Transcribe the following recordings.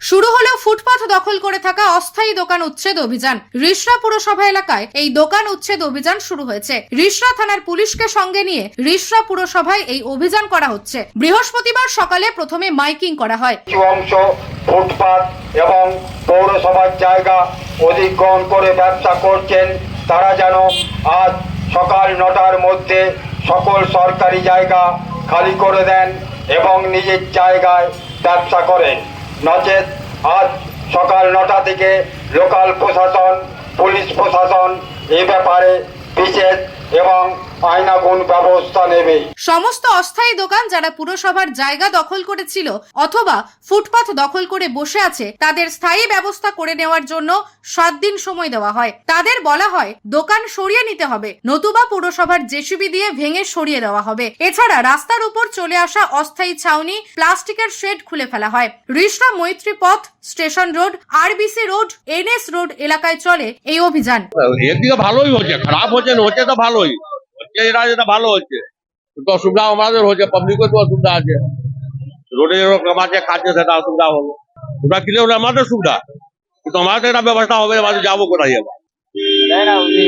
শুরু হলেও ফুটপাথ দখল করে থাকা অস্থায়ী দোকান উচ্ছেদ অভিযান। রিষড়া পুরসভা এলাকায় এই দোকান উচ্ছেদ অভিযান শুরু হয়েছে। রিষড়া থানার পুলিশকে সঙ্গে নিয়ে রিষড়া পুরসভায় এই অভিযান করা হচ্ছে। বৃহস্পতিবার সকালে প্রথমে মাইকিং করা হয়। অংশ ফুটপাত এবং পৌরসভার জায়গা অধিগ্রহণ করে ব্যবসা করছেন। তারা যেন আজ সকাল নটার মধ্যে সকল সরকারি জায়গা খালি করে দেন এবং নিজের জায়গায় ব্যবসা করেন। নচেত আজ সকাল নটা থেকে লোকাল প্রশাসন পুলিশ প্রশাসন এ ব্যাপারে বিশেষ এবং আইনাগুণ ব্যবস্থা নেবে। সমস্ত অস্থায়ী দোকান যারা পুরসভার জায়গা দখল করেছিল অথবা ফুটপাথ দখল করে বসে আছে তাদের স্থায়ী ব্যবস্থা করে নেওয়ার জন্য সাত দিন সময় দেওয়া হয়। তাদের বলা হয় দোকান সরিয়ে নিতে হবে নতুবা পুরসভার জেসিবি দিয়ে ভেঙে সরিয়ে দেওয়া হবে। এছাড়া রাস্তার উপর চলে আসা অস্থায়ী ছাউনি প্লাস্টিকের শেড খুলে ফেলা হয়। Rishra Maitri Path station road RBC road NS road এলাকায় চলে এই অভিযান। ভালোই হচ্ছে খারাপ হচ্ছে না হচ্ছে তো ভালোই। যেটা ভালো হচ্ছে। কিন্তু অসুবিধা আমাদের হচ্ছে পাবলিকের তো অসুবিধা আছে। রোডে যেরকম আছে খাচ্ছে সেটা অসুবিধা হলো ওটা কিনে হলে আমাদের সুবিধা। কিন্তু আমাদের একটা ব্যবস্থা হবে আমাদের যাব কোথায় যাব না উনি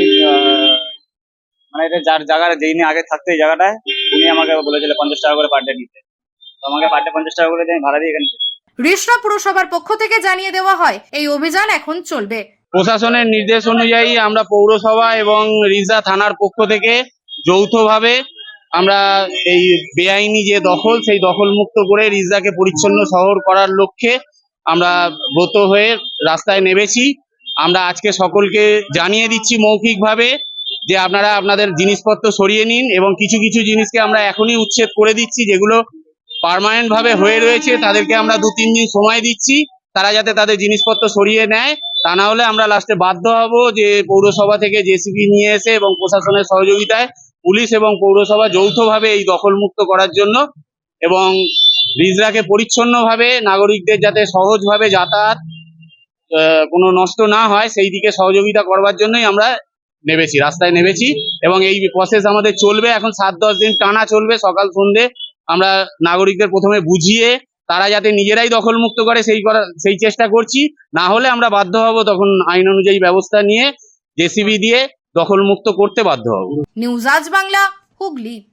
মানে এটা যার জায়গাটা যেই আগে থাকতো এই জায়গাটায় উনি আমাকে বলেছিল পঞ্চাশ টাকা করে পার ডে নিতে তো আমাকে পার ডে পঞ্চাশ টাকা করে ভাড়া দিয়ে এখানে। রিষড়া পুরসভার পক্ষ থেকে জানিয়ে দেওয়া হয় এই অভিযান এখন চলবে। প্রশাসনের নির্দেশ অনুযায়ী আমরা পৌরসভা এবং রিজা থানার পক্ষ থেকে যৌথভাবে আমরা এই বেআইনি যে দখল, সেই দখল মুক্ত করে রিজাকে পরিচ্ছন্ন শহর করার লক্ষ্যে আমরা ব্রত হয়ে রাস্তায় নেমেছি। আমরা আজকে সকলকে জানিয়ে দিচ্ছি মৌখিকভাবে যে আপনারা আপনাদের জিনিসপত্র সরিয়ে নিন এবং কিছু কিছু জিনিসকে আমরা এখনই উচ্ছেদ করে দিচ্ছি, যেগুলো পার্মানেন্ট ভাবে হয়ে রয়েছে, তাদেরকে আমরা দু, তিন দিন সময় দিচ্ছি। তারা যাতে তাদের জিনিসপত্র সরিয়ে নেয়। তা না হলে আমরা লাস্টে বাধ্য হব যে পৌরসভা থেকে জেসিবি নিয়ে এসে এবং প্রশাসনের সহযোগিতায় পুলিশ এবং পৌরসভা যৌথভাবে এই দখলমুক্ত করার জন্য এবং রিজরাকে পরিচ্ছন্নভাবে নাগরিকদের যাতে সহজভাবে যাতায়াত কোনো নষ্ট না হয়, সেই দিকে সহযোগিতা করবার জন্যই আমরা নেমেছি, রাস্তায় নেমেছি এবং এই প্রসেস আমাদের চলবে। এখন সাত দশ দিন টানা চলবে সকাল সন্ধে আমরা নাগরিকদের প্রথমে বুঝিয়ে তারা যাতে নিজেরাই দখলমুক্ত করে সেই করা, সেই চেষ্টা করছি। না হলে আমরা বাধ্য হব তখন আইন অনুযায়ী ব্যবস্থা নিয়ে, জেসিবি দিয়ে দখলমুক্ত করতে বাধ্য হব। নিউজ আজ বাংলা হুগলি।